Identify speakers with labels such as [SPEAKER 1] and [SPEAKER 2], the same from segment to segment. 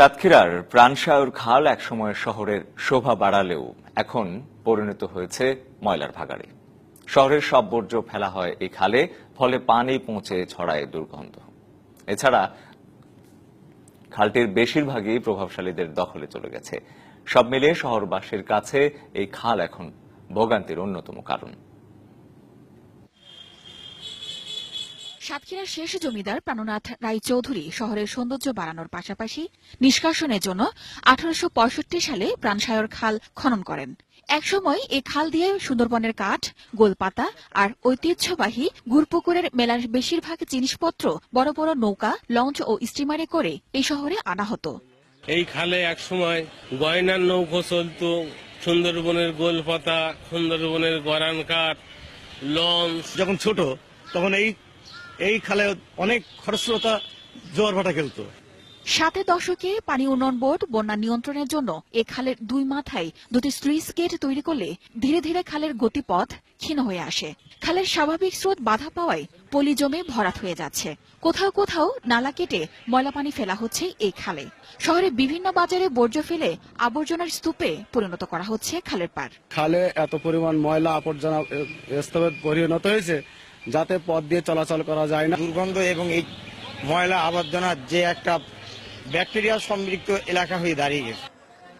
[SPEAKER 1] সাতক্ষীরার প্রাণসায়র খাল একসময় শহরের শোভা বাড়ালেও এখন পরিণত হয়েছে ময়লার ভাগাড়ে। শহরের সব বর্জ্য ফেলা হয় এই খালে, ফলে পানি পৌঁছে ছড়ায় দুর্গন্ধ। এছাড়া খালটির বেশিরভাগই প্রভাবশালীদের দখলে চলে গেছে। সব মিলিয়ে শহরবাসীর কাছে এই খাল এখন ভোগান্তির অন্যতম কারণ।
[SPEAKER 2] সাতক্ষীরার শেষ জমিদার প্রাণনাথ রায়চৌধুরী শহরের সৌন্দর্য বাড়ানোর পাশাপাশি নিষ্কাশনের জন্য আঠারোশো পঁয়ষট্টি সালে প্রাণসায়র খাল খনন করেন। একসময় এই খাল দিয়ে সুন্দরবনের কাঠ গোলপাতা আর ঐতিহ্যবাহী গুরপুকুরের মেলার বেশিরভাগ জিনিসপত্র বড় বড় নৌকা লঞ্চ ও স্টিমারে করে এই শহরে আনা হতো।
[SPEAKER 3] এই খালে এক সময় গয়নার নৌকো চলতো সুন্দরবনের গোলপাতা সুন্দরবনের গরান কাঠ লঞ্চ।
[SPEAKER 4] যখন ছোট তখন এই এই খালে অনেক খরস্রোতা জোয়ার ভাটা খেলতো।
[SPEAKER 2] সাতের দশকে পানি উন্নয়ন বোর্ড বন্যা নিয়ন্ত্রণের জন্য এ খালের দুই মাথায় দুটি স্ট্রিস গেট তৈরি করলে ধীরে ধীরে খালের গতিপথ ক্ষীণ হয়ে আসে। খালের স্বাভাবিক স্রোত বাধা পাওয়ায় পলি জমে ভরাট হয়ে যাচ্ছে। কোথাও কোথাও নালা কেটে ময়লা পানি ফেলা হচ্ছে এই খালে। শহরে বিভিন্ন বাজারে বর্জ্য ফেলে আবর্জনার স্তূপে পরিণত করা হচ্ছে খালের পার
[SPEAKER 5] খালে এত পরিমাণ ময়লা আবর্জনা পরিণত হয়েছে যাতে পথ দিয়ে চলাচল করা যায় না।
[SPEAKER 6] দুর্গন্ধ এবং এই ময়লা আবর্জনার যে একটা ব্যাকটেরিয়া সমৃদ্ধ এলাকা হয়ে দাঁড়িয়ে গেছে।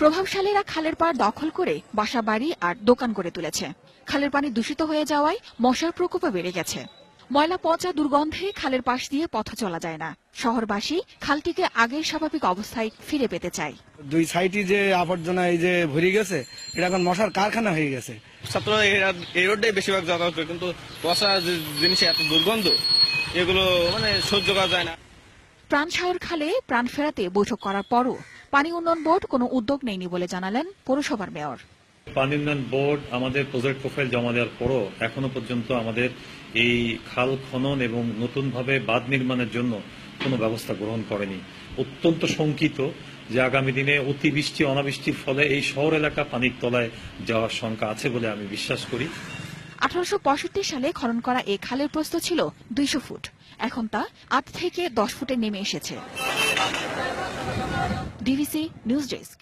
[SPEAKER 2] প্রভাবশালীরা খালের পাড় দখল করে বাসা বাড়ি আর দোকান করে তুলেছে। খালের পানি দূষিত হয়ে যাওয়ায় মশার প্রকোপও বেড়ে গেছে। ময়লা পচা দুর্গন্ধে খালের পাশ দিয়ে পথ চলা যায় না। শহরবাসী খালটিকে আগের স্বাভাবিক অবস্থায় ফিরে পেতে চায়।
[SPEAKER 5] দুই সাইডে যে আবর্জনা এই যে ভরে গেছে এটা এখন মশার কারখানা হয়ে গেছে।
[SPEAKER 7] ছাত্ররা এই এই রোডটাই বেশিরভাগ যাতায়াত করে কিন্তু পচা জিনিসে এত দুর্গন্ধ এগুলো মানে সহ্য করা যায় না।
[SPEAKER 2] প্রাণসায়র খালে প্রাণ ফেরাতে বৈঠক করার পরও পানি উন্নয়ন বোর্ড কোনো উদ্যোগ নেয়নি বলে জানালেন পৌরসভার মেয়র।
[SPEAKER 8] পানি উন্নয়ন বোর্ড আমাদের প্রজেক্ট প্রোফাইল জমা দেওয়ার পরও এখনও পর্যন্ত আমাদের এই খাল খনন এবং নতুনভাবে বাঁধ নির্মাণের জন্য কোনো ব্যবস্থা গ্রহণ করেনি। অত্যন্ত শঙ্কিত যে আগামী দিনে অতিবৃষ্টি, অনাবৃষ্টির ফলে এই শহর এলাকা পানির তলায় যাওয়ার শঙ্কা আছে বলে আমি বিশ্বাস করি।
[SPEAKER 2] আঠারোশো পঁয়ষট্টি সালে খনন করা এই খালের প্রস্থ ছিল দুইশো ফুট। এখন তা আট থেকে দশ ফুটে নেমে এসেছে। DVC news desk.